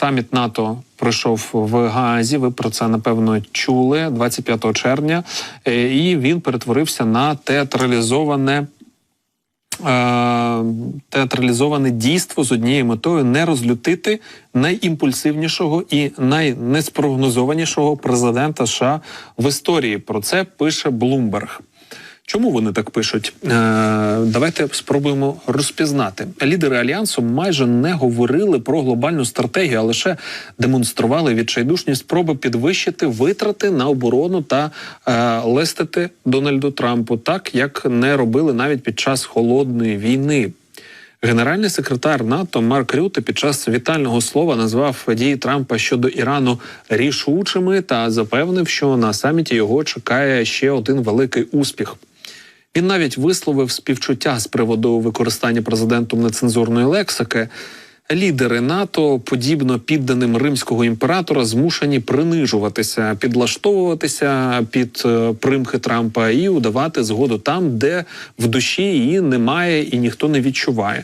саміт НАТО пройшов в Гаазі. Ви про це напевно чули 25 червня, Е, і він перетворився на театралізоване. е, Театралізоване дійство з однією метою не розлютити найімпульсивнішого і найнеспрогнозованішого президента США в історії. Про це пише Блумберг. Чому вони так пишуть? Е, давайте спробуємо розпізнати. Лідери альянсу майже не говорили про глобальну стратегію, а лише демонстрували відчайдушні спроби підвищити витрати на оборону та е, лестити Дональду Трампу, так як не робили навіть під час холодної війни. Генеральний секретар НАТО Марк Рюте під час вітального слова назвав дії Трампа щодо Ірану рішучими та запевнив, що на саміті його чекає ще один великий успіх. Він навіть висловив співчуття з приводу використання президентом нецензурної лексики. Лідери НАТО, подібно підданим римського імператора, змушені принижуватися, підлаштовуватися під е, примхи Трампа і удавати згоду там, де в душі її немає і ніхто не відчуває.